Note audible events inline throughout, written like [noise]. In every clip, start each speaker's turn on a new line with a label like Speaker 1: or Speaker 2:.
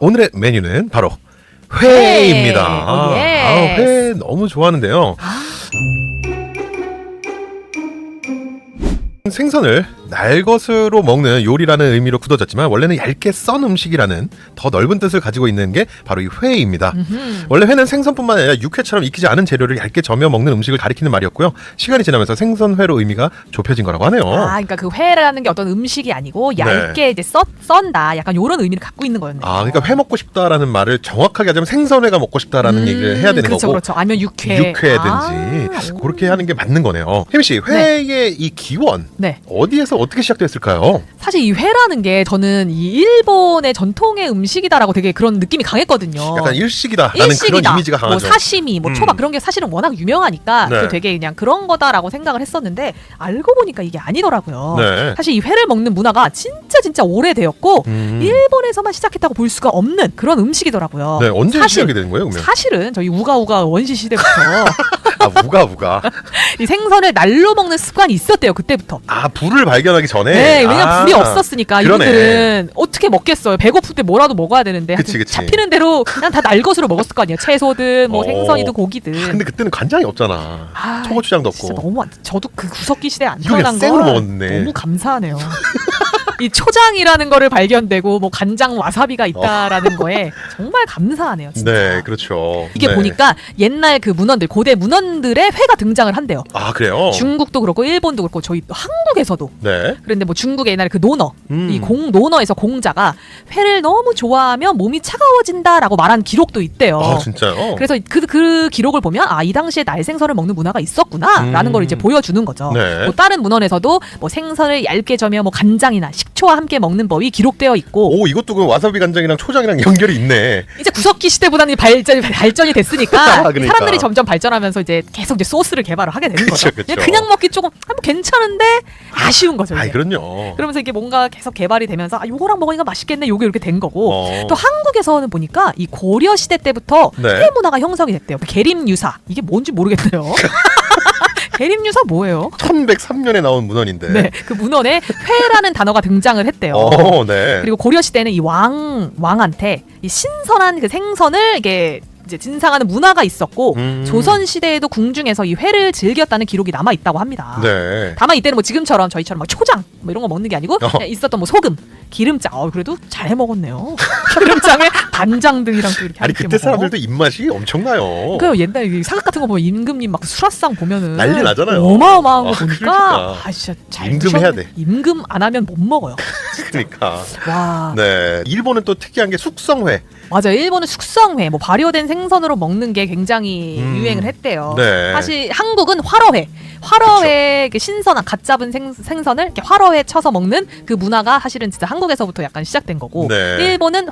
Speaker 1: 오늘의 메뉴는 바로
Speaker 2: 회.
Speaker 1: 회입니다.
Speaker 2: 오, 예.
Speaker 1: 아, 회 너무 좋아하는데요. 생선을 날것으로 먹는 요리라는 의미로 굳어졌지만 원래는 얇게 썬 음식이라는 더 넓은 뜻을 가지고 있는 게 바로 이 회입니다.
Speaker 2: 음흠.
Speaker 1: 원래 회는 생선뿐만 아니라 육회처럼 익히지 않은 재료를 얇게 저며 먹는 음식을 가리키는 말이었고요. 시간이 지나면서 생선회로 의미가 좁혀진 거라고 하네요.
Speaker 2: 아, 그러니까 그 회라는 게 어떤 음식이 아니고
Speaker 1: 네.
Speaker 2: 얇게 이제 써, 썬다. 약간 요런 의미를 갖고 있는 거였네요.
Speaker 1: 아, 그러니까 회 먹고 싶다라는 말을 정확하게 하자면 생선회가 먹고 싶다라는
Speaker 2: 음,
Speaker 1: 얘기를 해야 되는
Speaker 2: 그렇죠,
Speaker 1: 거고
Speaker 2: 그렇죠. 아니면 육회.
Speaker 1: 육회든지
Speaker 2: 아, 오.
Speaker 1: 그렇게 하는 게 맞는 거네요. 혜미 씨, 회의 이 기원
Speaker 2: 네.
Speaker 1: 어디에서 어떻게 시작됐을까요?
Speaker 2: 사실 이 회라는 게 저는 이 일본의 전통의 음식이다라고 되게 그런 느낌이 강했거든요.
Speaker 1: 약간 일식이다라는 그런
Speaker 2: 일식이다.
Speaker 1: 이미지가
Speaker 2: 뭐
Speaker 1: 강하죠.
Speaker 2: 사시미, 뭐
Speaker 1: 음.
Speaker 2: 초밥 그런 게 사실은 워낙 유명하니까
Speaker 1: 네.
Speaker 2: 그 되게 그냥 그런 거다라고 생각을 했었는데 알고 보니까 이게 아니더라고요.
Speaker 1: 네.
Speaker 2: 사실 이 회를 먹는 문화가 진짜 진짜 오래되었고
Speaker 1: 음.
Speaker 2: 일본에서만 시작했다고 볼 수가 없는 그런 음식이더라고요.
Speaker 1: 네, 언제
Speaker 2: 사실-
Speaker 1: 시작이 되는 거예요, 그러면?
Speaker 2: 사실은 저희 우가우가 원시 시대부터 [laughs]
Speaker 1: 아, 우가 우가. [laughs]
Speaker 2: 이 생선을 날로 먹는 습관이 있었대요 그때부터.
Speaker 1: 아, 불을 발견하기 전에.
Speaker 2: 네, 왜냐 면
Speaker 1: 아,
Speaker 2: 불이 없었으니까
Speaker 1: 그러네.
Speaker 2: 이분들은 어떻게 먹겠어요. 배고플 때 뭐라도 먹어야 되는데
Speaker 1: 그치,
Speaker 2: 하여튼
Speaker 1: 그치.
Speaker 2: 잡히는 대로 그냥 다 날 것으로 먹었을 거 아니에요. 채소든 뭐
Speaker 1: 어.
Speaker 2: 생선이든 고기든.
Speaker 1: 근데 그때는 간장이 없잖아.
Speaker 2: 아,
Speaker 1: 초고추장도
Speaker 2: 진짜
Speaker 1: 없고.
Speaker 2: 너무 안- 저도 그 구석기 시대 에 안
Speaker 1: 이거 그냥
Speaker 2: 태어난
Speaker 1: 생으로
Speaker 2: 거
Speaker 1: 먹었네.
Speaker 2: 너무 감사하네요. [laughs] 이 초장이라는 거를 발견되고 뭐 간장 와사비가 있다라는 거에 정말 감사하네요. 진짜.
Speaker 1: 네, 그렇죠.
Speaker 2: 이게
Speaker 1: 네.
Speaker 2: 보니까 옛날 그 문헌들 고대 문헌들의 회가 등장을 한대요.
Speaker 1: 아, 그래요?
Speaker 2: 중국도 그렇고 일본도 그렇고 저희 또 한국에서도
Speaker 1: 네.
Speaker 2: 그런데 뭐 중국의 옛날에 그 노너
Speaker 1: 음.
Speaker 2: 이 공 노너에서 공자가 회를 너무 좋아하면 몸이 차가워진다라고 말한 기록도 있대요.
Speaker 1: 아, 진짜요?
Speaker 2: 그래서 그, 그 기록을 보면 아 이 당시에 날생선을 먹는 문화가 있었구나라는
Speaker 1: 음.
Speaker 2: 걸 이제 보여주는 거죠.
Speaker 1: 네.
Speaker 2: 뭐 다른 문헌에서도 뭐 생선을 얇게 저며 뭐 간장이나 식초와 함께 먹는 법이 기록되어 있고
Speaker 1: 오, 이것도 그 와사비 간장이랑 초장이랑 연결이 있네.
Speaker 2: 이제 구석기 시대보다는 발전 발전이 됐으니까 [laughs]
Speaker 1: 그러니까.
Speaker 2: 사람들이 점점 발전하면서 이제 계속 이제 소스를 개발을 하게 되는 거죠.
Speaker 1: 그쵸, 그쵸.
Speaker 2: 그냥, 그냥 먹기 조금 아, 뭐 괜찮은데 아쉬운 거죠.
Speaker 1: 아이,
Speaker 2: 이게.
Speaker 1: 그럼요.
Speaker 2: 그러면서 이게 뭔가 계속 개발이 되면서 아 요거랑 먹으니까 맛있겠네 요게 이렇게 된 거고
Speaker 1: 어.
Speaker 2: 또 한국에서는 보니까 이 고려 시대 때부터
Speaker 1: 네.
Speaker 2: 회 문화가 형성이 됐대요. 계림 유사 이게 뭔지 모르겠네요. [laughs] 계림 유사 뭐예요?
Speaker 1: 1103년에 나온 문헌인데.
Speaker 2: 네, 그 문헌에 회라는 단어가 등장을 했대요.
Speaker 1: 어, 네.
Speaker 2: 그리고 고려 시대는 이 왕 왕한테 이 신선한 그 생선을 이게 이제 진상하는 문화가 있었고
Speaker 1: 음.
Speaker 2: 조선 시대에도 궁중에서 이 회를 즐겼다는 기록이 남아 있다고 합니다.
Speaker 1: 네.
Speaker 2: 다만 이때는 뭐 지금처럼 저희처럼 막 초장 뭐 이런 거 먹는 게 아니고
Speaker 1: 어.
Speaker 2: 그냥 있었던 뭐 소금, 기름장. 어 그래도 잘 해 먹었네요. [laughs] 기름장에 간장 등이랑 또 이렇게
Speaker 1: 아니
Speaker 2: 함께
Speaker 1: 그때
Speaker 2: 먹어.
Speaker 1: 사람들도 입맛이 엄청나요.
Speaker 2: 그 옛날 이 사극 같은 거 보면 임금님 막 수라상 보면은
Speaker 1: 난리 나잖아요.
Speaker 2: 어마어마한 거
Speaker 1: 아,
Speaker 2: 보니까
Speaker 1: 그러니까.
Speaker 2: 아 진짜 잘
Speaker 1: 임금
Speaker 2: 드셨네.
Speaker 1: 해야 돼.
Speaker 2: 임금 안 하면 못 먹어요. [laughs]
Speaker 1: 그러니까.
Speaker 2: 와
Speaker 1: 네. 일본은 또 특이한 게 숙성회.
Speaker 2: 맞아요. 일본은 숙성회, 뭐 발효된 생선으로 먹는 게 굉장히
Speaker 1: 음.
Speaker 2: 유행을 했대요.
Speaker 1: 네.
Speaker 2: 사실 한국은 화로회, 화로회 그 신선한 갓 잡은 생, 생선을 이렇게 화로회 쳐서 먹는 그 문화가 사실은 진짜 한국에서부터 약간 시작된 거고,
Speaker 1: 네.
Speaker 2: 일본은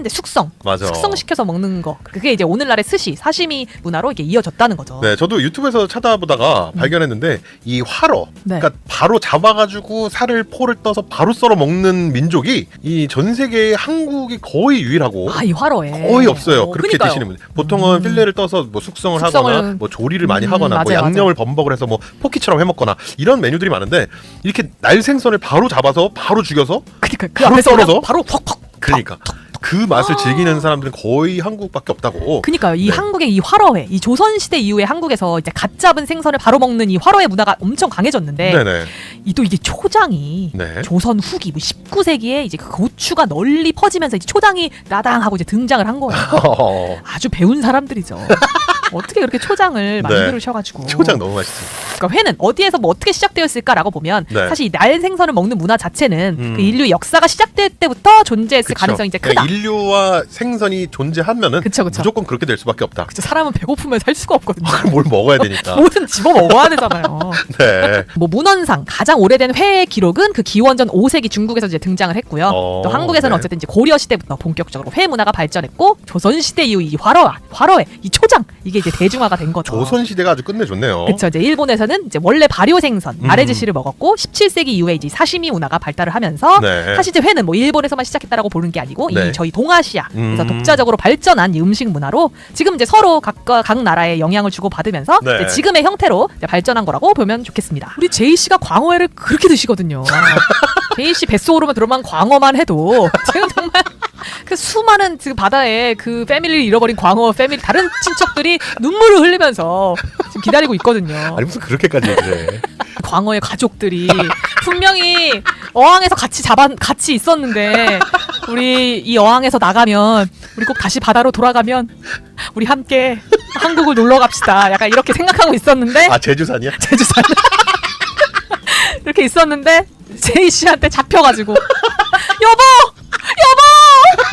Speaker 2: 이제 숙성,
Speaker 1: 맞아.
Speaker 2: 숙성시켜서 먹는 거. 그게 이제 오늘날의 스시, 사시미 문화로 이게 이어졌다는 거죠.
Speaker 1: 네, 저도 유튜브에서 찾아보다가 발견했는데 이
Speaker 2: 음. 네.
Speaker 1: 그러니까 바로 잡아가지고 살을 포를 떠서 바로 썰어 먹는 민족이 이 전 세계에 한국이 거의 유일하고
Speaker 2: 아, 이 화로회.
Speaker 1: 거의 없어요.
Speaker 2: 어,
Speaker 1: 그렇게
Speaker 2: 그러니까요.
Speaker 1: 드시는 분. 보통은
Speaker 2: 음.
Speaker 1: 필레를 떠서 뭐 숙성을,
Speaker 2: 숙성을-
Speaker 1: 하거나 뭐 조리를 많이
Speaker 2: 음,
Speaker 1: 하거나 뭐
Speaker 2: 맞아요,
Speaker 1: 양념을 범벅을 해서 뭐 포키처럼 해 먹거나 이런 메뉴들이 많은데 이렇게 날 생선을 바로 잡아서 바로 죽여서
Speaker 2: 그러니까 그
Speaker 1: 바로
Speaker 2: 앞에서
Speaker 1: 썰어서?
Speaker 2: 바로 퍽퍽.
Speaker 1: 그러니까 그 맛을 즐기는 사람들은 거의 한국밖에 없다고.
Speaker 2: 그니까요. 이
Speaker 1: 네.
Speaker 2: 한국의 이 화로회, 이 조선 시대 이후에 한국에서 이제 갓 잡은 생선을 바로 먹는 이 화로회 문화가 엄청 강해졌는데
Speaker 1: 네네.
Speaker 2: 이 또 이게 초장이
Speaker 1: 네.
Speaker 2: 조선 후기 뭐 19세기에 이제 그 고추가 널리 퍼지면서 이제 초장이 나당하고 이제 등장을 한 거예요.
Speaker 1: 어, [laughs]
Speaker 2: 아주 배운 사람들이죠. [laughs] 어떻게 그렇게 초장을 만들으셔가지고
Speaker 1: 네. 초장 너무 맛있어.
Speaker 2: 그러니까 회는 어디에서 뭐 어떻게 시작되었을까라고 보면
Speaker 1: 네.
Speaker 2: 사실 이 날 생선을 먹는 문화 자체는
Speaker 1: 음.
Speaker 2: 그 인류 역사가 시작될 때부터 존재했을
Speaker 1: 그쵸.
Speaker 2: 가능성이 이제
Speaker 1: 그러니까
Speaker 2: 크다.
Speaker 1: 인류와 생선이 존재하면은
Speaker 2: 그쵸, 그쵸.
Speaker 1: 무조건 그렇게 될 수밖에 없다.
Speaker 2: 진짜 사람은 배고프면 살 수가 없거든요.
Speaker 1: 뭘 먹어야 되니까. [laughs]
Speaker 2: 뭐든 집어 먹어야 되잖아요. [laughs]
Speaker 1: 네.
Speaker 2: 뭐 문헌상 가장 오래된 회의 기록은 그 기원전 5세기 중국에서 이제 등장을 했고요.
Speaker 1: 어,
Speaker 2: 또 한국에서는
Speaker 1: 네.
Speaker 2: 어쨌든 이제 고려 시대부터 본격적으로 회 문화가 발전했고 조선 시대 이후 이 화로 화로회 이 초장 이게 이제 대중화가 된 거죠.
Speaker 1: 조선 시대가 아주 끝내줬네요.
Speaker 2: 그렇죠. 이제 일본에서는 이제 원래 발효 생선
Speaker 1: 음.
Speaker 2: 아레즈시를 먹었고 17세기 이후에 이제 사시미 문화가 발달을 하면서
Speaker 1: 네.
Speaker 2: 사실 이제 회는 뭐 일본에서만 시작했다라고 보는 게 아니고
Speaker 1: 네.
Speaker 2: 이 저희 동아시아에서
Speaker 1: 음.
Speaker 2: 독자적으로 발전한 이 음식 문화로 지금 이제 서로 각각 각 나라에 영향을 주고 받으면서
Speaker 1: 네.
Speaker 2: 이제 지금의 형태로 이제 발전한 거라고 보면 좋겠습니다. 우리 제이 씨가 광어회를 그렇게 드시거든요. [laughs] 제이 씨 뱃속으로만 들어만 광어만 해도 [laughs] 지금 정말 그 수많은 그 바다에 그 패밀리를 잃어버린 광어 패밀리 다른 친척들이 눈물을 흘리면서 지금 기다리고 있거든요.
Speaker 1: 아니 무슨 그렇게까지 그래.
Speaker 2: 광어의 가족들이 분명히 어항에서 같이 잡아 같이 있었는데 우리 이 어항에서 나가면 우리 꼭 다시 바다로 돌아가면 우리 함께 한국을 놀러 갑시다. 약간 이렇게 생각하고 있었는데
Speaker 1: 아 제주산이야? [laughs]
Speaker 2: 제주산 이렇게 있었는데 제이 씨한테 잡혀가지고 여보 여보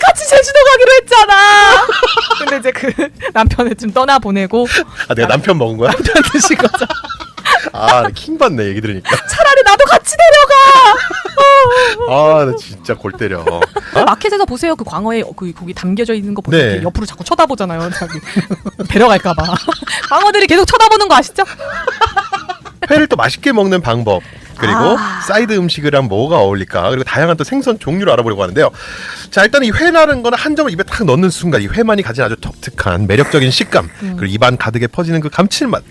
Speaker 2: 같이 제주도 가기로 했잖아. [laughs] 근데 이제 그 남편을 좀 떠나 보내고
Speaker 1: 아 내가 남편 먹은 거야?
Speaker 2: 남편 드신 거죠. [laughs]
Speaker 1: 아킹 받네 얘기 들으니까.
Speaker 2: 차라리 나도 같이 데려가.
Speaker 1: 아 나 진짜 골 때려.
Speaker 2: 마켓에서 보세요. 그 광어에 그 거기 담겨져 있는 거 보면
Speaker 1: 네.
Speaker 2: 이렇게 옆으로 자꾸 쳐다보잖아요. 자기 [laughs] 데려갈까봐. 광어들이 계속 쳐다보는 거 아시죠?
Speaker 1: 회를 또 맛있게 먹는 방법 그리고
Speaker 2: 아.
Speaker 1: 사이드 음식이랑 뭐가 어울릴까 그리고 다양한 또 생선 종류를 알아보려고 하는데요. 자 일단 이 회라는 거는 한 점을 입에 딱 넣는 순간 이 회만이 가진 아주 독특한 매력적인 식감
Speaker 2: 음.
Speaker 1: 그리고 입안 가득에 퍼지는 그 감칠맛.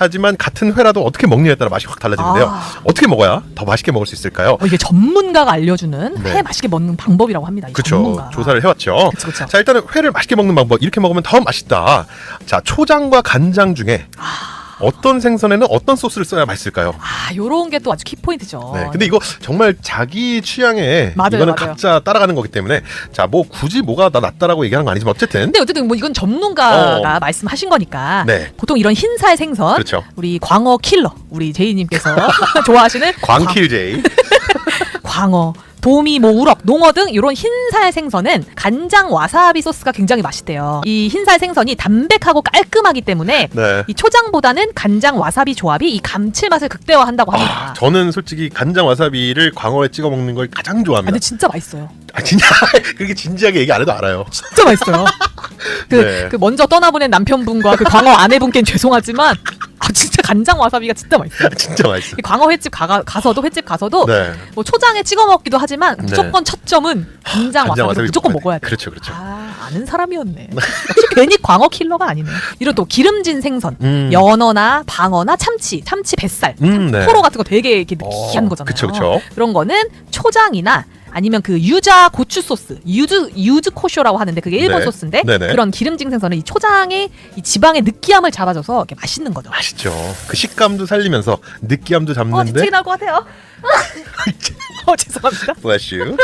Speaker 1: 하지만 같은 회라도 어떻게 먹느냐에 따라 맛이 확 달라지는데요.
Speaker 2: 아.
Speaker 1: 어떻게 먹어야 더 맛있게 먹을 수 있을까요?
Speaker 2: 어, 이게 전문가가 알려주는
Speaker 1: 네.
Speaker 2: 회 맛있게 먹는 방법이라고 합니다. 이
Speaker 1: 그렇죠.
Speaker 2: 전문가.
Speaker 1: 조사를 해왔죠.
Speaker 2: 그쵸, 그쵸.
Speaker 1: 자 일단은 회를 맛있게 먹는 방법 이렇게 먹으면 더 맛있다. 자 초장과 간장 중에 어떤 생선에는 어떤 소스를 써야 맛있을까요?
Speaker 2: 아, 요런 게 또 아주 키포인트죠.
Speaker 1: 네, 근데 이거 정말 자기 취향에
Speaker 2: 맞아요,
Speaker 1: 이거는
Speaker 2: 맞아요.
Speaker 1: 각자 따라가는 거기 때문에 자 뭐 굳이 뭐가 나 낫다라고 얘기하는 건 아니지만 어쨌든
Speaker 2: 근데 어쨌든 뭐 이건 전문가가
Speaker 1: 어.
Speaker 2: 말씀하신 거니까
Speaker 1: 네.
Speaker 2: 보통 이런 흰살 생선
Speaker 1: 그렇죠.
Speaker 2: 우리 광어 킬러 우리 제이님께서 [laughs] 좋아하시는
Speaker 1: 광킬제이 [laughs]
Speaker 2: 광, [laughs] 어 도미, 뭐 우럭, 농어 등 이런 흰살 생선은 간장 와사비 소스가 굉장히 맛있대요. 이 흰살 생선이 담백하고 깔끔하기 때문에
Speaker 1: 네.
Speaker 2: 이 초장보다는 간장 와사비 조합이 이 감칠맛을 극대화한다고 합니다.
Speaker 1: 아, 저는 솔직히 간장 와사비를 광어에 찍어 먹는 걸 가장
Speaker 2: 아,
Speaker 1: 좋아합니다.
Speaker 2: 근데 진짜 맛있어요.
Speaker 1: 아 진짜 [laughs] 그렇게 진지하게 얘기 안 해도 알아요.
Speaker 2: 진짜 맛있어요. [laughs] 그,
Speaker 1: 네.
Speaker 2: 그 먼저 떠나보낸 남편분과 그 광어 아내분께는 죄송하지만 아 진짜 간장 와사비가 진짜 맛있어요. [laughs]
Speaker 1: 진짜 맛있어.
Speaker 2: 이 광어 횟집 가, 가서도 횟집 가서도
Speaker 1: 네.
Speaker 2: 뭐 초장에 찍어 먹기도 하지만
Speaker 1: 네.
Speaker 2: 무조건 첫 점은 간장,
Speaker 1: 간장
Speaker 2: 와사비 무조건
Speaker 1: 먹어야 돼.
Speaker 2: 돼.
Speaker 1: 그렇죠, 그렇죠.
Speaker 2: 아 아는 사람이었네. 역시 괜히 광어 킬러가 아니네. 이런 또 기름진 생선,
Speaker 1: 음.
Speaker 2: 연어나 방어나 참치, 참치 뱃살,
Speaker 1: 음, 네.
Speaker 2: 포로 같은 거 되게 이렇게
Speaker 1: 어,
Speaker 2: 느끼한 거잖아요.
Speaker 1: 그쵸, 그쵸.
Speaker 2: 런 거는 초장이나 아니면 그 유자 고추 소스, 유즈 유즈 코쇼라고 하는데 그게 일본
Speaker 1: 네.
Speaker 2: 소스인데
Speaker 1: 네네.
Speaker 2: 그런 기름진 생선은 이 초장의 이 지방의 느끼함을 잡아줘서 이렇게 맛있는 거죠.
Speaker 1: 맛있죠. 그 식감도 살리면서 느끼함도
Speaker 2: 어,
Speaker 1: 잡는데
Speaker 2: 뒤치기 나올 것 같아요. [laughs] 어, 죄송합니다.
Speaker 1: 블레스 유.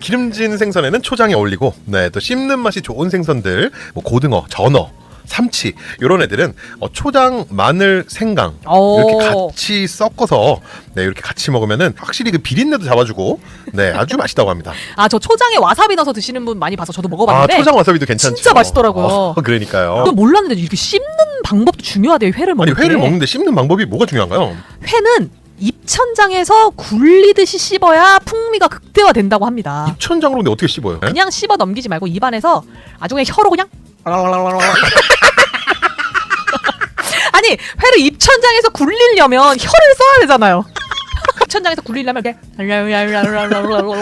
Speaker 1: 기름진 생선에는 초장이 어울리고 네, 또 씹는 맛이 좋은 생선들 뭐 고등어, 전어, 삼치 이런 애들은 어, 초장, 마늘, 생강
Speaker 2: 오.
Speaker 1: 이렇게 같이 섞어서 네, 이렇게 같이 먹으면은 확실히 그 비린내도 잡아주고 네, 아주 맛있다고 합니다.
Speaker 2: 아, 저 초장에 와사비 넣어서 드시는 분 많이 봐서 저도
Speaker 1: 아,
Speaker 2: 먹어봤는데
Speaker 1: 초장 와사비도 괜찮죠.
Speaker 2: 진짜 맛있더라고요.
Speaker 1: 어, [laughs] 그러니까요.
Speaker 2: 그건 몰랐는데 이렇게 씹는 방법도 중요하대요. 회를 먹을
Speaker 1: 아니 회를
Speaker 2: 때.
Speaker 1: 먹는데 씹는 방법이 뭐가 중요한가요?
Speaker 2: 회는 입천장에서 굴리듯이 씹어야 풍미가 극대화된다고 합니다.
Speaker 1: 입천장으로 근데 어떻게 씹어요? 네?
Speaker 2: 그냥 씹어 넘기지 말고 입안에서 아주 그냥 혀로 그냥 [laughs] 아니 회를 입천장에서 굴리려면 혀를 써야 되잖아요. [laughs] 입천장에서 굴리려면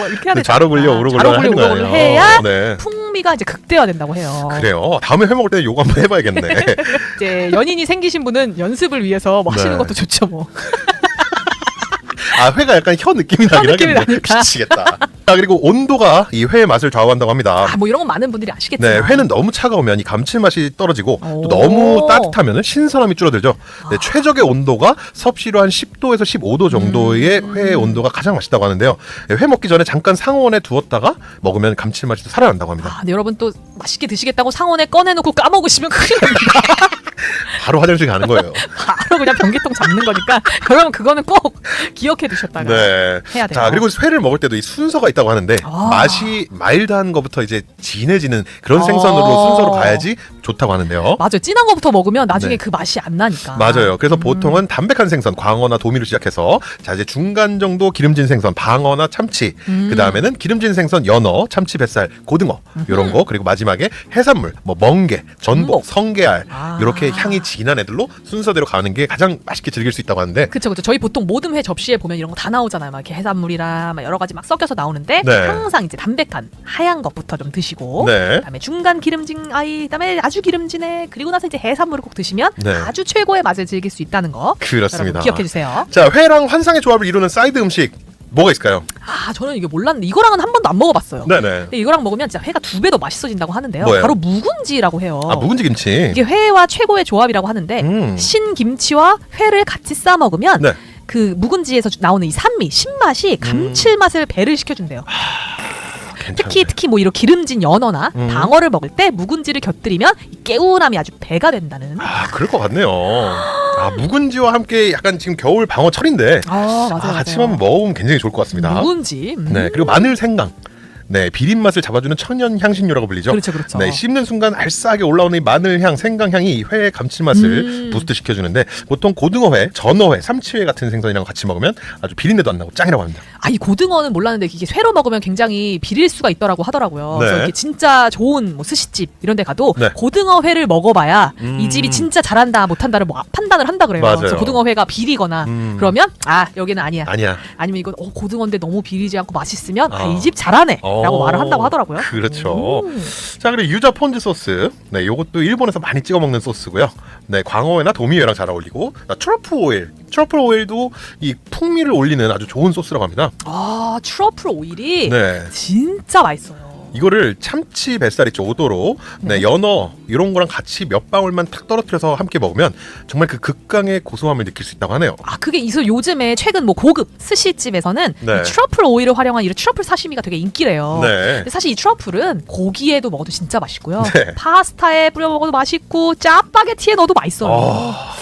Speaker 2: 이렇게 해야
Speaker 1: 네,
Speaker 2: 돼.
Speaker 1: 자로 굴려
Speaker 2: 자로
Speaker 1: 하는 거예요.
Speaker 2: 해야
Speaker 1: 네.
Speaker 2: 풍미가 이제 극대화된다고 해요.
Speaker 1: 그래요. 다음에 회 먹을 때 요거 한번 해봐야겠네.
Speaker 2: 이제 연인이 생기신 분은 연습을 위해서 뭐 하시는
Speaker 1: 네.
Speaker 2: 것도 좋죠 뭐.
Speaker 1: 아 회가 약간 혀 느낌이 나긴
Speaker 2: 느낌이
Speaker 1: 하겠네.
Speaker 2: 나니까.
Speaker 1: 미치겠다. 자 그리고 온도가 이 회의 맛을 좌우한다고 합니다.
Speaker 2: 아 뭐 이런 건 많은 분들이 아시겠지만.
Speaker 1: 네, 회는 너무 차가우면 이 감칠맛이 떨어지고
Speaker 2: 오.
Speaker 1: 또 너무 따뜻하면 신선함이 줄어들죠. 네,
Speaker 2: 아.
Speaker 1: 최적의 온도가 섭씨로 한 10도에서 15도 정도의
Speaker 2: 음.
Speaker 1: 회의 온도가 가장 맛있다고 하는데요. 네, 회 먹기 전에 잠깐 상온에 두었다가 먹으면 감칠맛이 또 살아난다고 합니다.
Speaker 2: 아, 근데 여러분 또 맛있게 드시겠다고 상온에 꺼내놓고 까먹으시면 큰일 납니다. [laughs]
Speaker 1: 바로 화장실 가는 거예요. [laughs]
Speaker 2: 바로 그냥 변기통 잡는 거니까 [laughs] 여러분 그거는 꼭 기억해 두셨다가
Speaker 1: 네.
Speaker 2: 해야 돼요.
Speaker 1: 자, 그리고 회를 먹을 때도 이 순서가 있다고 하는데
Speaker 2: 아.
Speaker 1: 맛이 마일드한 것부터 이제 진해지는 그런
Speaker 2: 어.
Speaker 1: 생선으로 순서로 가야지 좋다고 하는데요.
Speaker 2: 맞아요. 진한 거부터 먹으면 나중에
Speaker 1: 네.
Speaker 2: 그 맛이 안 나니까.
Speaker 1: 맞아요. 그래서
Speaker 2: 음.
Speaker 1: 보통은 담백한 생선, 광어나 도미로 시작해서 자 이제 중간 정도 기름진 생선, 방어나 참치,
Speaker 2: 음.
Speaker 1: 그 다음에는 기름진 생선, 연어, 참치 뱃살, 고등어 이런 거 그리고 마지막에 해산물, 뭐 멍게, 전복,
Speaker 2: 전복.
Speaker 1: 성게알
Speaker 2: 아.
Speaker 1: 이렇게 향이 진한 애들로 순서대로 가는 게 가장 맛있게 즐길 수 있다고 하는데
Speaker 2: 그쵸 그쵸. 저희 보통 모든 회 접시에 보면 이런 거 다 나오잖아요. 막 이렇게 해산물이랑 막 여러 가지 막 섞여서 나오는데
Speaker 1: 네.
Speaker 2: 항상 이제 담백한 하얀 것부터 좀 드시고
Speaker 1: 네.
Speaker 2: 그다음에 중간 기름진 아이 그다음에 아주 기름진에 그리고 나서 이제 해산물을 꼭 드시면
Speaker 1: 네.
Speaker 2: 아주 최고의 맛을 즐길 수 있다는 거
Speaker 1: 그렇습니다.
Speaker 2: 여러분 기억해 주세요.
Speaker 1: 자 회랑 환상의 조합을 이루는 사이드 음식 뭐가 있을까요?
Speaker 2: 아 저는 이게 몰랐는데 이거랑은 한 번도 안 먹어봤어요.
Speaker 1: 네네.
Speaker 2: 근데 이거랑 먹으면 진짜 회가 두 배 더 맛있어진다고 하는데요.
Speaker 1: 뭐예요?
Speaker 2: 바로 묵은지라고 해요.
Speaker 1: 아 묵은지 김치.
Speaker 2: 이게 회와 최고의 조합이라고 하는데
Speaker 1: 음.
Speaker 2: 신김치와 회를 같이 싸 먹으면
Speaker 1: 네.
Speaker 2: 그 묵은지에서 주- 나오는 이 산미, 신맛이 감칠맛을 배를 시켜준대요.
Speaker 1: 괜찮은데.
Speaker 2: 특히 특히 뭐 이런 기름진 연어나
Speaker 1: 음.
Speaker 2: 방어를 먹을 때 묵은지를 곁들이면 이 개운함이 아주 배가 된다는.
Speaker 1: 아 그럴 것 같네요. 아 묵은지와 함께 약간 지금 겨울 방어철인데
Speaker 2: 아 맞아요.
Speaker 1: 아, 같이
Speaker 2: 맞아요.
Speaker 1: 한번 먹으면 굉장히 좋을 것 같습니다.
Speaker 2: 묵은지. 음.
Speaker 1: 네 그리고 마늘 생강. 네 비린 맛을 잡아주는 천연 향신료라고 불리죠.
Speaker 2: 그렇죠, 그렇죠.
Speaker 1: 네 씹는 순간 알싸하게 올라오는 이 마늘 향, 생강 향이 회의 감칠맛을
Speaker 2: 음.
Speaker 1: 부스트 시켜주는데 보통 고등어회, 전어회, 삼치회 같은 생선이랑 같이 먹으면 아주 비린내도 안 나고 짱이라고 합니다.
Speaker 2: 아 이 고등어는 몰랐는데 이게 회로 먹으면 굉장히 비릴 수가 있더라고 하더라고요.
Speaker 1: 네.
Speaker 2: 그래서 이렇게 진짜 좋은 뭐 스시집 이런 데 가도
Speaker 1: 네.
Speaker 2: 고등어 회를 먹어봐야
Speaker 1: 음.
Speaker 2: 이 집이 진짜 잘한다 못한다를 뭐 판단을 한다 그래요.
Speaker 1: 맞아요.
Speaker 2: 그래서 고등어 회가 비리거나
Speaker 1: 음.
Speaker 2: 그러면 아 여기는 아니야.
Speaker 1: 아니야.
Speaker 2: 아니면 이건 어, 고등어인데 너무 비리지 않고 맛있으면 아,
Speaker 1: 어.
Speaker 2: 이집 잘하네 라고
Speaker 1: 어.
Speaker 2: 말을 한다고 하더라고요.
Speaker 1: 그렇죠.
Speaker 2: 음.
Speaker 1: 자 그리고 유자 폰즈 소스. 네, 요것도 일본에서 많이 찍어 먹는 소스고요. 네, 광어회나 도미회랑 잘 어울리고 나 트러플 오일. 트러플 오일도 이 풍미를 올리는 아주 좋은 소스라고 합니다.
Speaker 2: 아 트러플 오일이
Speaker 1: 네.
Speaker 2: 진짜 맛있어요.
Speaker 1: 이거를 참치 뱃살 있죠 오도로 네,
Speaker 2: 네.
Speaker 1: 연어 이런 거랑 같이 몇 방울만 탁 떨어뜨려서 함께 먹으면 정말 그 극강의 고소함을 느낄 수 있다고 하네요.
Speaker 2: 아 그게 있어 요즘에 최근 뭐 고급 스시집에서는
Speaker 1: 네.
Speaker 2: 이 트러플 오일을 활용한 이런 트러플 사시미가 되게 인기래요.
Speaker 1: 네.
Speaker 2: 근데 사실 이 트러플은 고기에도 먹어도 진짜 맛있고요.
Speaker 1: 네.
Speaker 2: 파스타에 뿌려 먹어도 맛있고 짜파게티에 넣어도 맛있어요.
Speaker 1: 아,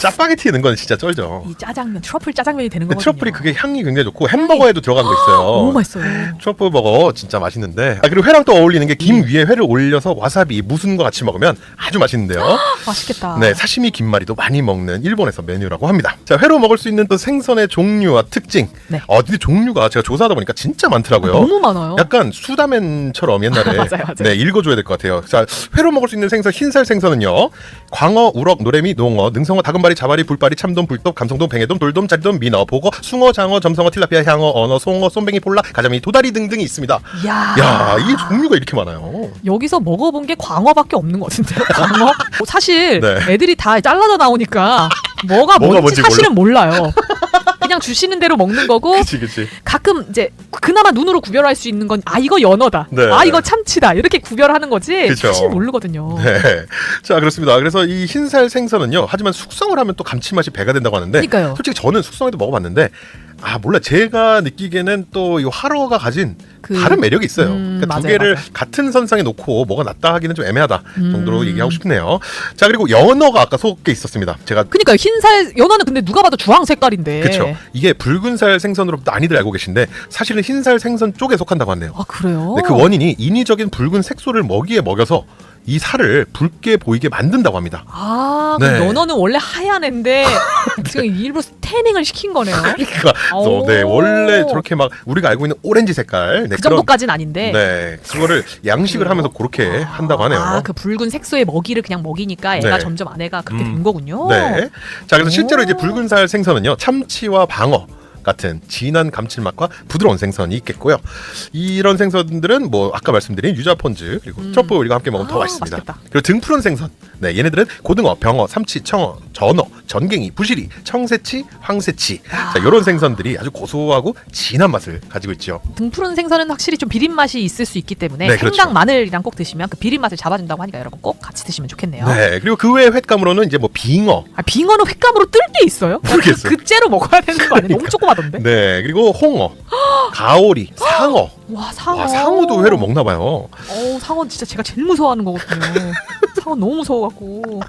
Speaker 1: 짜파게티 넣은 건 진짜 쩔죠.
Speaker 2: 이 짜장면 트러플 짜장면이 되는
Speaker 1: 근데
Speaker 2: 거거든요.
Speaker 1: 트러플이 그게 향이 굉장히 좋고 햄버거에도 들어간 거 있어요.
Speaker 2: 너무 맛있어요.
Speaker 1: 트러플 버거 진짜 맛있는데 아 그리고 회랑 또 어울리는 게 김 위에 회를 올려서 와사비 거 같이 먹으면 아주 맛있는데요.
Speaker 2: 맛있겠다.
Speaker 1: 네 사시미 김말이도 많이 먹는 일본에서 메뉴라고 합니다. 자 회로 먹을 수 있는 또 생선의 종류와 특징.
Speaker 2: 네.
Speaker 1: 어 근데 종류가 제가 조사하다 보니까 진짜 많더라고요.
Speaker 2: 너무 많아요.
Speaker 1: 약간 수다맨처럼 옛날에 [laughs]
Speaker 2: 맞아요, 맞아요.
Speaker 1: 네 읽어줘야 될 것 같아요. 자 회로 먹을 수 있는 생선 흰살 생선은요 광어, 우럭, 노래미, 농어, 능성어, 다금바리, 자바리, 불바리, 참돔, 불독, 감성돔, 뱅에돔, 돌돔, 자리돔, 민어, 보거, 숭어, 장어, 점성어, 틸라피아, 향어, 언어, 송어, 쏨뱅이, 폴라, 가자미, 도다리 등등이 있습니다.
Speaker 2: 야,
Speaker 1: 야 이게 종류가 이렇게 많아요.
Speaker 2: 여기서 먹어본 게 광어밖에 없는 것 같은데요. [laughs] 광어? 뭐 사실
Speaker 1: 네.
Speaker 2: 애들이 다 잘라져 나오니까 뭐가,
Speaker 1: 뭐가
Speaker 2: 뭔지
Speaker 1: 뭔지
Speaker 2: 사실은 몰라요. 그냥 주시는 대로 먹는 거고
Speaker 1: 그치 그치.
Speaker 2: 가끔 이제 그나마 눈으로 구별할 수 있는 건 아 이거 연어다.
Speaker 1: 네.
Speaker 2: 아 이거 참치다. 이렇게 구별하는 거지.
Speaker 1: 그쵸.
Speaker 2: 사실 모르거든요.
Speaker 1: 네. 자 그렇습니다. 그래서 이 흰살 생선은요. 하지만 숙성을 하면 또 감칠맛이 배가 된다고 하는데
Speaker 2: 그러니까요.
Speaker 1: 솔직히 저는 숙성해도 먹어봤는데 아 몰라 제가 느끼기에는 또이 화로가 가진
Speaker 2: 그-
Speaker 1: 다른 매력이 있어요.
Speaker 2: 음,
Speaker 1: 그러니까 두
Speaker 2: 맞아요,
Speaker 1: 개를. 같은 선상에 놓고 뭐가 낫다 하기는 좀 애매하다 정도로
Speaker 2: 음.
Speaker 1: 얘기하고 싶네요. 자 그리고 연어가 아까 속에 있었습니다. 제가
Speaker 2: 그러니까 흰살 연어는 근데 누가 봐도 주황 색깔인데.
Speaker 1: 그렇죠. 이게 붉은살 생선으로 많이들 알고 계신데 사실은 흰살 생선 쪽에 속한다고 하네요.
Speaker 2: 아 그래요?
Speaker 1: 네, 그 원인이 인위적인 붉은 색소를 먹이에 먹여서 이 살을 붉게 보이게 만든다고 합니다.
Speaker 2: 아,
Speaker 1: 네.
Speaker 2: 연어는 원래 하얀 애인데 [laughs] 지금 일부러 스태닝을 시킨 거네요.
Speaker 1: 그러니까
Speaker 2: 오.
Speaker 1: 네 원래 저렇게 막 우리가 알고 있는 오렌지 색깔 네,
Speaker 2: 그 정도까지는 아닌데.
Speaker 1: 네 그거를 양식을 하면서 그렇게 한다고 하네요.
Speaker 2: 아, 그 붉은 색소의 먹이를 그냥 먹이니까 애가
Speaker 1: 네.
Speaker 2: 점점 안에가 그렇게
Speaker 1: 음.
Speaker 2: 된 거군요.
Speaker 1: 네. 자 그래서 실제로
Speaker 2: 오.
Speaker 1: 이제 붉은 살 생선은요 참치와 방어 같은 진한 감칠맛과 부드러운 생선이 있겠고요. 이런 생선들은 뭐 아까 말씀드린 유자폰즈 그리고
Speaker 2: 음.
Speaker 1: 트러플 오일과 함께 먹으면 더
Speaker 2: 아,
Speaker 1: 맛있습니다.
Speaker 2: 맛있겠다.
Speaker 1: 그리고 등푸른 생선. 네, 얘네들은 고등어, 병어, 삼치, 청어, 전어, 전갱이, 부시리, 청새치, 황새치.
Speaker 2: 아.
Speaker 1: 자, 이런 생선들이 아주 고소하고 진한 맛을 가지고 있죠.
Speaker 2: 등푸른 생선은 확실히 좀 비린 맛이 있을 수 있기 때문에
Speaker 1: 네, 그렇죠.
Speaker 2: 생강 마늘이랑 꼭 드시면 그 비린 맛을 잡아준다고 하니까 여러분 꼭 같이 드시면 좋겠네요.
Speaker 1: 네, 그리고 그 외에 횟감으로는 이제 뭐 빙어,
Speaker 2: 아, 빙어는 횟감으로 뜰게 있어요?
Speaker 1: 모르겠어요.
Speaker 2: 그, 그째로 먹어야 되는 거 아니에요? 너무 조그 마던데.
Speaker 1: 네, 그리고 홍어, [gasps] 가오리, [gasps] 상어.
Speaker 2: 와 상어.
Speaker 1: 와, 상어도 회로 먹나 봐요.
Speaker 2: 어 상어 진짜 제가 제일 무서워하는 거거든요. [laughs] 상어 너무 무서워갖고.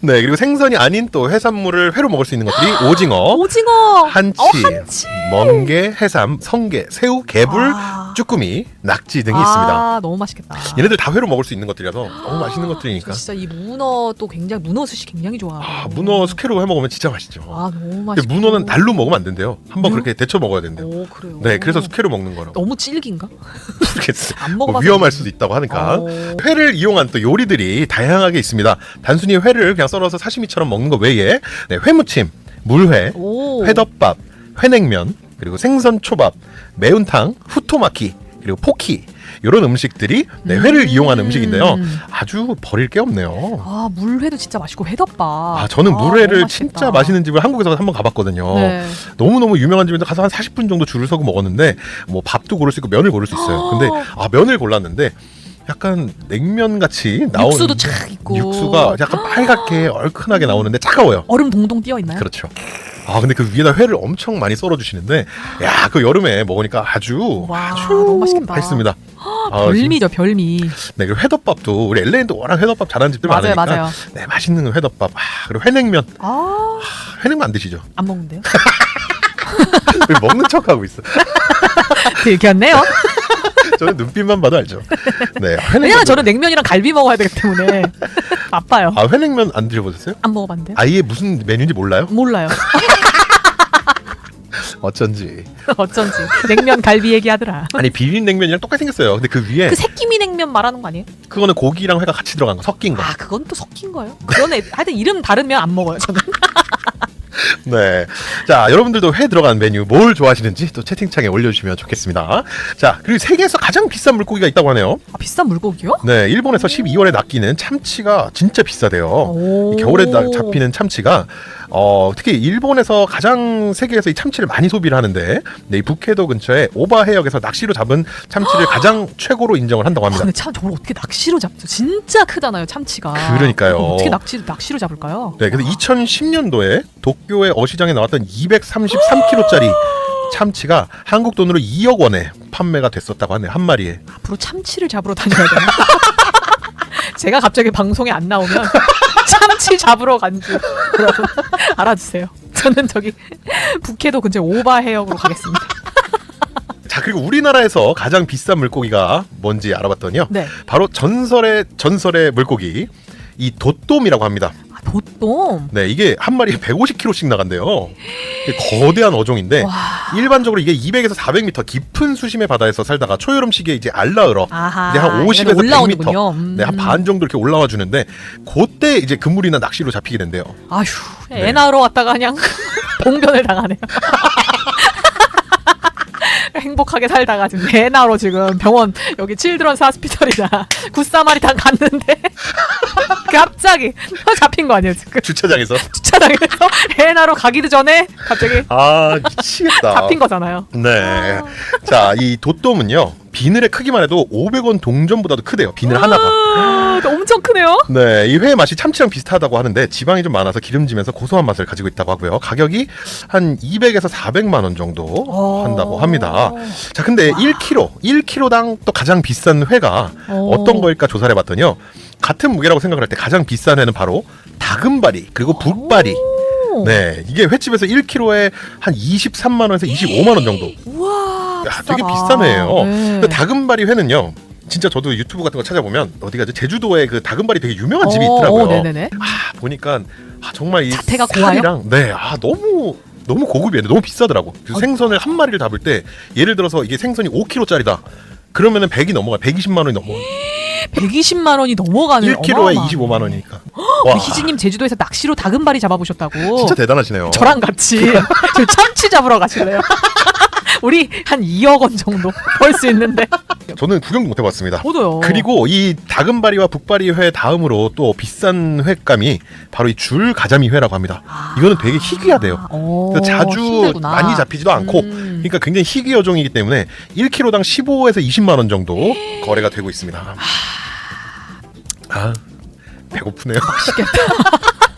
Speaker 1: 네, 그리고 생선이 아닌 또 해산물을 회로 먹을 수 있는 것들이 오징어,
Speaker 2: 오징어.
Speaker 1: 한치,
Speaker 2: 어, 한치.
Speaker 1: 멍게, 해삼, 성게, 새우, 개불,
Speaker 2: 아.
Speaker 1: 쭈꾸미, 낙지 등이
Speaker 2: 아,
Speaker 1: 있습니다.
Speaker 2: 너무 맛있겠다.
Speaker 1: 얘네들 다 회로 먹을 수 있는 것들이라서 너무 맛있는 것들이니까.
Speaker 2: 저 진짜 이 문어 또 굉장히 문어 스시 굉장히 좋아.
Speaker 1: 아, 문어 스케로 해 먹으면 진짜 맛있죠.
Speaker 2: 아 너무
Speaker 1: 근데
Speaker 2: 맛있고.
Speaker 1: 문어는 날로 먹으면 안 된대요. 한번
Speaker 2: 음?
Speaker 1: 그렇게 데쳐 먹어야 된대요.
Speaker 2: 오 그래요.
Speaker 1: 네, 그래서 스케로 먹는 거라고.
Speaker 2: 너무 질긴가? [laughs]
Speaker 1: 모르겠어요.
Speaker 2: 안
Speaker 1: 뭐
Speaker 2: 먹어봐서.
Speaker 1: 위험할 수도 있다고 하니까.
Speaker 2: 어.
Speaker 1: 회를 이용한 또 요리들이 다양 하게 있습니다. 단순히 회를 그냥 썰어서 사시미처럼 먹는 것 외에 네, 회무침, 물회,
Speaker 2: 오.
Speaker 1: 회덮밥, 회냉면, 그리고 생선 초밥, 매운탕, 후토마키, 그리고 포키 이런 음식들이 네, 회를
Speaker 2: 음.
Speaker 1: 이용한 음식인데요. 아주 버릴 게 없네요.
Speaker 2: 아 물회도 진짜 맛있고 회덮밥.
Speaker 1: 아, 저는
Speaker 2: 너무
Speaker 1: 물회를
Speaker 2: 맛있겠다.
Speaker 1: 진짜 맛있는 집을 한국에서 한번 가봤거든요.
Speaker 2: 네.
Speaker 1: 너무 너무 유명한 집인데 가서 한 40분 정도 줄을 서고 먹었는데 뭐 밥도 고를 수 있고 면을 고를 수 있어요. 근데 아 면을 골랐는데 약간 냉면 같이 나오는
Speaker 2: 육수도 착 있고.
Speaker 1: 육수가 약간 빨갛게 얼큰하게 나오는데 차가워요.
Speaker 2: 얼음 동동 뛰어 있나요?
Speaker 1: 그렇죠. 아 근데 그 위에다 회를 엄청 많이 썰어 주시는데 야 그 여름에 먹으니까 아주
Speaker 2: 와,
Speaker 1: 아주
Speaker 2: 너무 맛있겠다.
Speaker 1: 맛있습니다. 아,
Speaker 2: 별미죠 별미.
Speaker 1: 네, 그 회덮밥도 우리 LA도 워낙 회덮밥 잘하는 집들
Speaker 2: 맞아요
Speaker 1: 많으니까
Speaker 2: 맞아요.
Speaker 1: 네 맛있는 회덮밥 아, 그리고 회냉면
Speaker 2: 아안
Speaker 1: 아, 회냉면 안 드시죠?
Speaker 2: 먹는데요? [laughs]
Speaker 1: 왜 먹는 척 하고 있어. [laughs]
Speaker 2: 들켰네요. [laughs] [laughs]
Speaker 1: 저는 눈빛만 봐도 알죠. 네.
Speaker 2: 왜냐면 저는 냉면이랑 갈비 먹어야 되기 때문에 [laughs] 바빠요.
Speaker 1: 아 회냉면 안 드셔보셨어요?
Speaker 2: 안 먹어봤는데요?
Speaker 1: 아예 무슨 메뉴인지 몰라요?
Speaker 2: 몰라요. [laughs]
Speaker 1: 어쩐지.
Speaker 2: 어쩐지 냉면 갈비 얘기하더라.
Speaker 1: 아니 비빔냉면이랑 똑같이 생겼어요. 근데 그 위에
Speaker 2: 그 새끼미 냉면 말하는 거 아니에요?
Speaker 1: 그거는 고기랑 회가 같이 들어간 거 섞인 거.
Speaker 2: 아 그건 또 섞인 거예요? 그건 애- 하여튼 이름 다르면 안 먹어요 저는. [laughs]
Speaker 1: 네. 자, 여러분들도 회 들어간 메뉴 뭘 좋아하시는지 또 채팅창에 올려주시면 좋겠습니다. 자, 그리고 세계에서 가장 비싼 물고기가 있다고 하네요.
Speaker 2: 아, 비싼 물고기요?
Speaker 1: 네, 일본에서 12월에 낚이는 참치가 진짜 비싸대요.
Speaker 2: 오.
Speaker 1: 이 겨울에 나- 잡히는 참치가 어, 특히 일본에서 가장 세계에서 이 참치를 많이 소비를 하는데 네, 이 북해도 근처에 오바 해역에서 낚시로 잡은 참치를 가장 최고로 인정을 한다고
Speaker 2: 아,
Speaker 1: 합니다.
Speaker 2: 근데 참 저걸 어떻게 낚시로 잡죠? 진짜 크잖아요 참치가.
Speaker 1: 그러니까요.
Speaker 2: 어떻게 낚시 낚시로 잡을까요?
Speaker 1: 네, 그래서 2010년도에 도쿄의 어시장에 나왔던 233kg짜리 참치가 한국 돈으로 2억 원에 판매가 됐었다고 하네요. 한 마리에.
Speaker 2: 앞으로 참치를 잡으러 다녀야 돼요. [laughs] 제가 갑자기 방송에 안 나오면 참치 잡으러 간줄 여러분 [laughs] 알아주세요. 저는 저기 북해도 근처 오바 해역으로 가겠습니다.
Speaker 1: 자, 그리고 우리나라에서 가장 비싼 물고기가 뭔지 알아봤더니요.
Speaker 2: 네.
Speaker 1: 바로 전설의 전설의 물고기 이 돛돔이라고 합니다.
Speaker 2: 아, 도똥.
Speaker 1: 네, 이게 한 마리에 150kg씩 나간대요. 거대한 어종인데
Speaker 2: 와.
Speaker 1: 일반적으로 이게 200에서 400m 깊은 수심의 바다에서 살다가 초여름 시기에 이제 알라으러
Speaker 2: 아하.
Speaker 1: 이제 한 50에서
Speaker 2: 얘는 올라오는군요.
Speaker 1: 100m,
Speaker 2: 음.
Speaker 1: 네, 한 반 정도 이렇게 올라와 주는데 그때 이제 그물이나 낚시로 잡히게 된대요.
Speaker 2: 아휴,
Speaker 1: 네.
Speaker 2: 애 낳으러 왔다가 그냥 [laughs] 봉변을 당하네요. 행복하게 살다가 지금 애 낳으러 지금 병원 여기 칠드런스 하스피털이나 굿사마리탄 [laughs] 갔는데 [laughs] 갑자기 잡힌 거 아니에요 지금
Speaker 1: 주차장에서 [laughs]
Speaker 2: 주차장에서 애 낳으러 가기도 전에 갑자기
Speaker 1: 아 미치겠다.
Speaker 2: 잡힌 거잖아요.
Speaker 1: 네. 자, 이 돛돔은요. 비늘의 크기만 해도 500원 동전보다도 크대요. 비늘 하나가. [gasps]
Speaker 2: 아, 엄청 크네요.
Speaker 1: 네, 이 회의 맛이 참치랑 비슷하다고 하는데 지방이 좀 많아서 기름지면서 고소한 맛을 가지고 있다고 하고요. 가격이 한 200에서 400만 원 정도
Speaker 2: 어.
Speaker 1: 한다고 합니다. 자, 근데 1kg, 1kg당 또 가장 비싼 회가
Speaker 2: 어.
Speaker 1: 어떤 거일까 조사를 해봤더니요. 같은 무게라고 생각을 할때 가장 비싼 회는 바로 다금바리 그리고 북바리.
Speaker 2: 오.
Speaker 1: 네, 이게 횟집에서 1kg에 한 23만 원에서 25만 원 정도.
Speaker 2: 우와.
Speaker 1: 야,
Speaker 2: 비싸다.
Speaker 1: 되게 비싼 회예요.
Speaker 2: 네.
Speaker 1: 근데 다금바리 회는요. 진짜 저도 유튜브 같은 거 찾아보면 어디 가죠? 제주도에 그 다금바리 되게 유명한 집이
Speaker 2: 어,
Speaker 1: 있더라고요.
Speaker 2: 어, 네네네.
Speaker 1: 아, 보니까 아, 정말 이
Speaker 2: 자태가 고와요?
Speaker 1: 살이랑 네, 아 너무 너무 고급이에요. 너무 비싸더라고. 그
Speaker 2: 어.
Speaker 1: 생선을 한 마리를 잡을 때 예를 들어서 이게 생선이 5kg짜리다. 그러면은 100이 넘어가. 120만 원이 넘어.
Speaker 2: 120만 [gasps] 원이 넘어가는
Speaker 1: 1kg에
Speaker 2: 어마어마한
Speaker 1: 25만 원이니까. [gasps]
Speaker 2: 우리 희진님 제주도에서 낚시로 다금바리 잡아보셨다고.
Speaker 1: 진짜 대단하시네요.
Speaker 2: 저랑 같이 [laughs] 저 참치 잡으러 가실래요? [laughs] 우리 한 2억 원 정도 벌 수 있는데.
Speaker 1: 저는 구경도 못 해봤습니다.
Speaker 2: 저도요.
Speaker 1: 그리고 이 다금바리와 북바리 회 다음으로 또 비싼 횟감이 바로 이 줄 가자미 회라고 합니다.
Speaker 2: 아.
Speaker 1: 이거는 되게 희귀하대요.
Speaker 2: 오,
Speaker 1: 그래서 자주
Speaker 2: 힘들구나.
Speaker 1: 많이 잡히지도 않고
Speaker 2: 음.
Speaker 1: 그러니까 굉장히 희귀 어종이기 때문에 1kg당 15에서 20만 원 정도 거래가 되고 있습니다. 아 배고프네요. [laughs]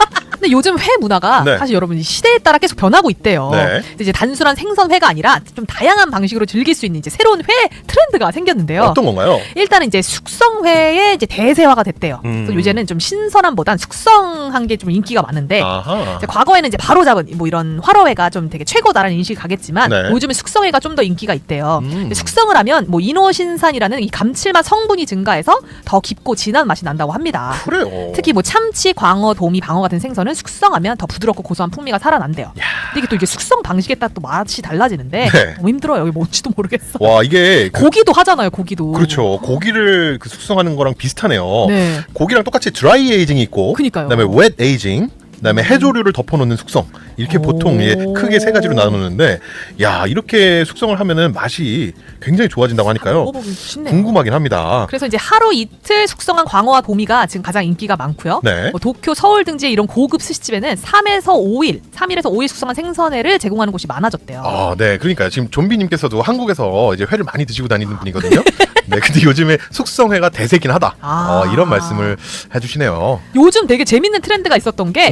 Speaker 2: 근데 요즘 회 문화가
Speaker 1: 네.
Speaker 2: 사실 여러분 이 시대에 따라 계속 변하고 있대요.
Speaker 1: 네.
Speaker 2: 이제 단순한 생선회가 아니라 좀 다양한 방식으로 즐길 수 있는 이제 새로운 회 트렌드가 생겼는데요.
Speaker 1: 어떤 건가요?
Speaker 2: 일단은 이제 숙성회의 이제 대세화가 됐대요.
Speaker 1: 음.
Speaker 2: 그래서 요새는 좀 신선함보단 숙성한 게 좀 인기가 많은데
Speaker 1: 아하.
Speaker 2: 이제 과거에는 이제 바로 잡은 뭐 이런 화로회가 좀 되게 최고다라는 인식이 가겠지만
Speaker 1: 네.
Speaker 2: 요즘은 숙성회가 좀 더 인기가 있대요.
Speaker 1: 음.
Speaker 2: 근데 숙성을 하면 뭐 이노신산이라는 이 감칠맛 성분이 증가해서 더 깊고 진한 맛이 난다고 합니다.
Speaker 1: 그래요.
Speaker 2: 특히 뭐 참치, 광어, 도미, 방어 같은 생선은 숙성하면 더 부드럽고 고소한 풍미가 살아난대요.
Speaker 1: 야.
Speaker 2: 근데 이게 또 이게 숙성 방식에 따라 또 맛이 달라지는데
Speaker 1: 네.
Speaker 2: 너무 힘들어요. 여기 뭔지도 모르겠어.
Speaker 1: 와 이게 그,
Speaker 2: 고기도 하잖아요. 고기도.
Speaker 1: 그렇죠. 고기를 그 숙성하는 거랑 비슷하네요.
Speaker 2: 네.
Speaker 1: 고기랑 똑같이 드라이 에이징이 있고
Speaker 2: 그니까요.
Speaker 1: 그다음에 웻 에이징 그다음에 해조류를 덮어놓는 숙성 이렇게
Speaker 2: 오.
Speaker 1: 보통 예, 크게 세 가지로 나누는데 야 이렇게 숙성을 하면은 맛이 굉장히 좋아진다고 하니까요.
Speaker 2: 쉽네요.
Speaker 1: 궁금하긴 합니다.
Speaker 2: 그래서 이제 하루 이틀 숙성한 광어와 도미가 지금 가장 인기가 많고요.
Speaker 1: 네.
Speaker 2: 뭐 도쿄, 서울 등지의 이런 고급 스시집에는 3에서 5일, 3일에서 5일 숙성한 생선회를 제공하는 곳이 많아졌대요.
Speaker 1: 아, 네. 그러니까 지금 좀비님께서도 한국에서 이제 회를 많이 드시고 다니는 분이거든요. [laughs] 네. 근데 요즘에 숙성회가 대세긴 하다.
Speaker 2: 아.
Speaker 1: 어, 이런 말씀을 해주시네요.
Speaker 2: 요즘 되게 재밌는 트렌드가 있었던 게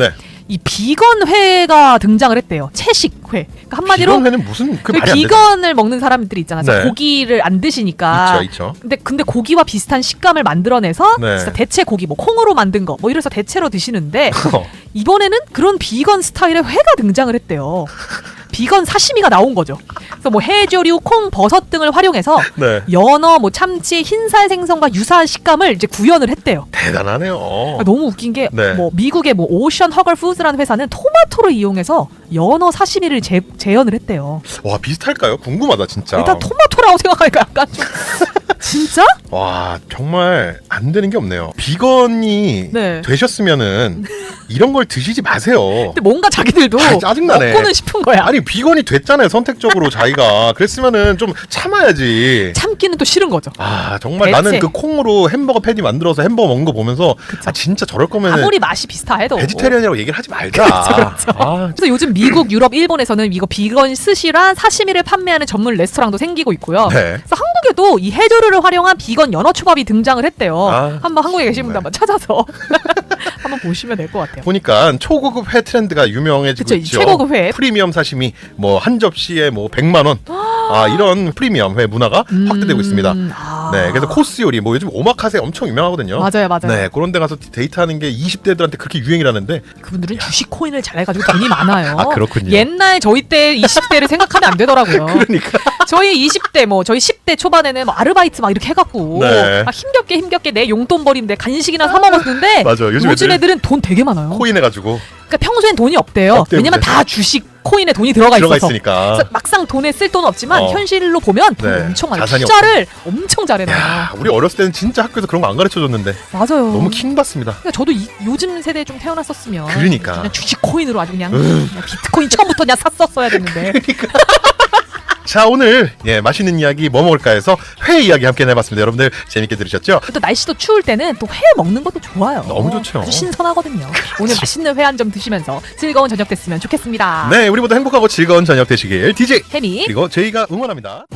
Speaker 2: 이
Speaker 1: 네.
Speaker 2: 비건 회가 등장을 했대요. 채식 회. 그러니까 한마디로
Speaker 1: 비건 회는 무슨 그
Speaker 2: 그
Speaker 1: 말이 안 되죠.
Speaker 2: 비건을 먹는 사람들이 있잖아 요.
Speaker 1: 네.
Speaker 2: 고기를 안 드시니까.
Speaker 1: 있죠, 있죠.
Speaker 2: 근데 근데 고기와 비슷한 식감을 만들어내서
Speaker 1: 네.
Speaker 2: 진짜 대체 고기 뭐 콩으로 만든 거 뭐 이래서 대체로 드시는데
Speaker 1: 어. [laughs]
Speaker 2: 이번에는 그런 비건 스타일의 회가 등장을 했대요. 비건 사시미가 나온 거죠. 그래서 뭐 해조류, 콩, 버섯 등을 활용해서 [laughs]
Speaker 1: 네.
Speaker 2: 연어, 뭐 참치, 흰살 생선과 유사한 식감을 이제 구현을 했대요.
Speaker 1: 대단하네요.
Speaker 2: 아, 너무 웃긴 게
Speaker 1: 네.
Speaker 2: 뭐 미국의 뭐 오션 허걸 푸드라는 회사는 토마토를 이용해서 연어 사시미를 재, 재현을 했대요.
Speaker 1: 와 비슷할까요? 궁금하다 진짜.
Speaker 2: 일단 토마토라고 [laughs] 생각하니까 약간 좀 진짜?
Speaker 1: 와 정말 안 되는 게 없네요. 비건이
Speaker 2: 네.
Speaker 1: 되셨으면은 이런 걸 드시지 마세요.
Speaker 2: 근데 뭔가 자기들도
Speaker 1: 아, 짜증나네.
Speaker 2: 먹고는 싶은 거야.
Speaker 1: 아니 비건이 됐잖아요 선택적으로 자기가 그랬으면은 좀 참아야지.
Speaker 2: 참기는 또 싫은 거죠.
Speaker 1: 아 정말
Speaker 2: 대체.
Speaker 1: 나는 그 콩으로 햄버거 패티 만들어서 햄버거 먹는 거 보면서 아 진짜 저럴 거면은
Speaker 2: 아무리 맛이 비슷해도
Speaker 1: 베지테리안이라고 얘기를 하지 말자.
Speaker 2: 그렇죠, 그렇죠.
Speaker 1: 아,
Speaker 2: 그래서 요즘 미국, 유럽, 일본에서는 이거 비건 스시랑 사시미를 판매하는 전문 레스토랑도 생기고 있고요.
Speaker 1: 네.
Speaker 2: 그래서 한국에도 이 해조류 를 활용한 비건 연어 초밥이 등장을 했대요.
Speaker 1: 아,
Speaker 2: 한번 한국에 계신 분들. 한번 찾아서 [laughs] 한번 보시면 될 것 같아요.
Speaker 1: 보니까 초고급 회 트렌드가 유명해지고
Speaker 2: 그쵸, 이
Speaker 1: 있죠.
Speaker 2: 최고급 회.
Speaker 1: 프리미엄 사시미 뭐 한 접시에 뭐 100만 원. [gasps] 아 이런 프리미엄 회 문화가 확대되고 있습니다.
Speaker 2: 음, 아.
Speaker 1: 네, 그래서 코스 요리 뭐 요즘 오마카세 엄청 유명하거든요.
Speaker 2: 맞아요, 맞아요.
Speaker 1: 네, 그런 데 가서 데이트하는 게 20대들한테 그렇게 유행이라는데
Speaker 2: 그분들은 주식 코인을 잘 해가지고 돈이 많아요. [laughs]
Speaker 1: 아, 그렇군요.
Speaker 2: 옛날 저희 때 20대를 생각하면 안 되더라고요. [laughs]
Speaker 1: 그러니까
Speaker 2: 저희 20대 뭐 저희 10대 초반에는 뭐 아르바이트 막 이렇게 해갖고
Speaker 1: 네.
Speaker 2: 막 힘겹게 힘겹게 내 용돈 버리는데 간식이나 사 먹었는데 [laughs]
Speaker 1: 맞아, 요즘 애들
Speaker 2: 애들은 돈 되게 많아요.
Speaker 1: 코인 해가지고
Speaker 2: 그러니까 평소엔 돈이 없대요.
Speaker 1: 없대요,
Speaker 2: 왜냐면. 다 주식 코인에 돈이 들어가,
Speaker 1: 들어가
Speaker 2: 있어서.
Speaker 1: 있으니까.
Speaker 2: 그래서 막상 돈에 쓸 돈은 없지만
Speaker 1: 어.
Speaker 2: 현실로 보면 돈
Speaker 1: 네,
Speaker 2: 엄청.
Speaker 1: 자산이
Speaker 2: 투자를 엄청 잘해놔요.
Speaker 1: 야, 우리 어렸을 때는 진짜 학교에서 그런 거 안 가르쳐 줬는데
Speaker 2: 맞아요.
Speaker 1: 너무 킹 받습니다.
Speaker 2: 그러니까 저도 이, 요즘 세대에 좀 태어났었으면
Speaker 1: 그러니까.
Speaker 2: 그냥 주식 코인으로 아주 그냥, 그냥 비트코인 처음부터 그냥 샀었어야 됐는데 [laughs]
Speaker 1: 자, 오늘 예, 맛있는 이야기 뭐 먹을까 해서 회 이야기 함께 해봤습니다. 여러분들 재밌게 들으셨죠?
Speaker 2: 또 날씨도 추울 때는 또 회 먹는 것도 좋아요.
Speaker 1: 너무 좋죠.
Speaker 2: 아주 신선하거든요. 오늘 맛있는 회 한 점 드시면서 즐거운 저녁 됐으면 좋겠습니다.
Speaker 1: 네, 우리 모두 행복하고 즐거운 저녁 되시길 DJ
Speaker 2: 혜미
Speaker 1: 그리고 저희가 응원합니다.